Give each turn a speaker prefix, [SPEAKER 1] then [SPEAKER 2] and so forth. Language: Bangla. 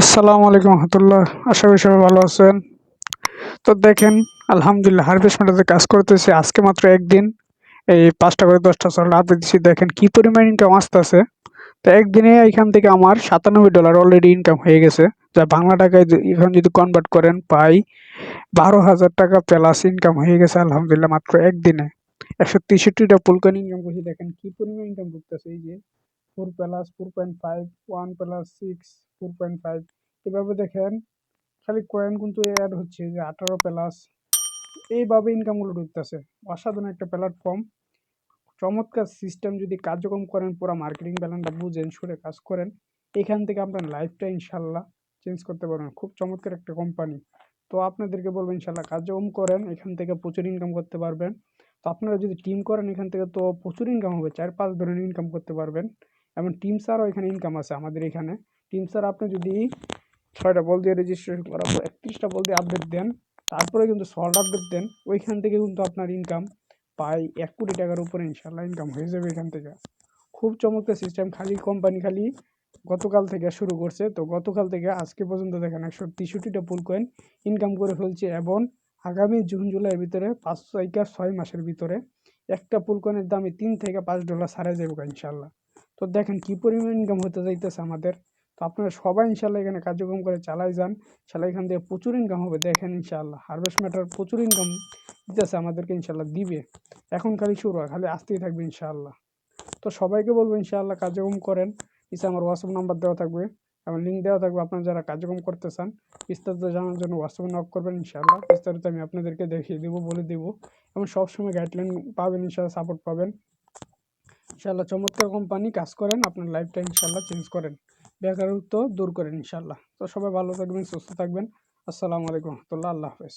[SPEAKER 1] আসসালামু আলাইকুম রহমতুল্লাহ। আশা করি সবাই ভালো আছেন। তো দেখেন, আলহামদুলিল্লাহ হারভেস্ট মেটাতে কাজ করতেছি, আজকে মাত্র একদিন। এই পাঁচটা করে দশটা চাল রাত দিচ্ছি দেখেন কী পরিমাণ ইনকাম আসতেছে। তো একদিনে এখান থেকে আমার সাতানব্বই ডলার অলরেডি ইনকাম হয়ে গেছে। যা বাংলা টাকায় এখন যদি কনভার্ট করেন, পাই বারো হাজার টাকা প্লাস ইনকাম হয়ে গেছে, আলহামদুলিল্লাহ, মাত্র একদিনে। একশো তেষট্টিটা পুলকান ইনকাম করছি। দেখেন কি পরিমাণ ইনকাম করতেছে এই যে। Four plus four point five one plus six four point five এভাবে দেখেন, খালি কয়েন কিন্তু অ্যাড হচ্ছে যে আঠারো প্লাস এইভাবে ইনকামগুলো ঢুকতেছে। অসাধারণ একটা প্ল্যাটফর্ম চমৎকার সিস্টেম যদি কার্যক্রম করেন, পুরো মার্কেটিং প্ল্যানটা বুঝেন, সুরে কাজ করেন, এখান থেকে আপনার লাইফটা ইনশাল্লাহ চেঞ্জ করতে পারবেন। খুব চমৎকার একটা কোম্পানি তো আপনাদেরকে বলব, ইনশাল্লাহ কার্যক্রম করেন, এখান থেকে প্রচুর ইনকাম করতে পারবেন। তো আপনারা যদি টিম করেন, এখান থেকে তো প্রচুর ইনকাম হবে, চার পাঁচ ধরনের ইনকাম করতে পারবেন। এবং টিম ছাড়াও এখানে ইনকাম আছে আমাদের এখানে। টিম স্যার আপনি যদি ছয়টা বল দিয়ে রেজিস্ট্রেশন করার পর একত্রিশটা বল দিয়ে আপডেট দেন, তারপরে কিন্তু সল্ট আপডেট দেন, ওইখান থেকে কিন্তু আপনার ইনকাম প্রায় এক কোটি টাকার উপরে ইনশাল্লাহ ইনকাম হয়ে যাবে এখান থেকে। খুব চমৎকার সিস্টেম খালি কোম্পানি খালি গতকাল থেকে শুরু করছে। তো গতকাল থেকে আজকে পর্যন্ত দেখেন একশো তেষট্টিটা পুল কয়েন ইনকাম করে ফেলছে এবং আগামী জুন, জুলাইয়ের ভিতরে পাঁচ থেকে ছয় মাসের ভিতরে একটা পুল কয়েনের দামে তিন থেকে পাঁচ ডলার সারা যাবে ইনশাল্লাহ তো দেখেন কি পরিমাণ ইনকাম হতে যাইতেছে আমাদের। তো আপনারা সবাই ইনশাল্লাহ এখানে কার্যক্রম করে চালাই যান। চালাই এখান থেকে প্রচুর ইনকাম হবে, দেখেন ইনশাল্লাহ। হারভেস্ট ম্যাটার প্রচুর ইনকাম দিতেছে আমাদেরকে ইনশাল্লাহ, দিবে। এখন খালি শুরু হয়, খালি আসতেই থাকবে ইনশাল্লাহ। তো সবাইকে বলব ইনশাআল্লাহ কার্যক্রম করেন। নিচে আমার হোয়াটসঅ্যাপ নাম্বার দেওয়া থাকবে এবং লিঙ্ক দেওয়া থাকবে, আপনারা যারা কার্যক্রম করতে চান, বিস্তারিত জানার জন্য হোয়াটসঅ্যাপে নক করবেন ইনশাআল্লাহ বিস্তারিত আমি আপনাদেরকে দেখিয়ে দেবো, বলে দেবো। এবং সবসময় গাইডলাইন পাবেন ইনশাআল্লাহ সাপোর্ট পাবেন। ইনশাআল্লাহ চমৎকার কোম্পানি কাজ করেন, আপনার লাইফটা ইনশাল্লাহ চেঞ্জ করেন। বেকারত্ব দূর করেন ইনশাল্লাহ তো সবাই ভালো থাকবেন, সুস্থ থাকবেন। আসসালামু আলাইকুম রহমতুল্লাহ, আল্লাহ হাফেজ।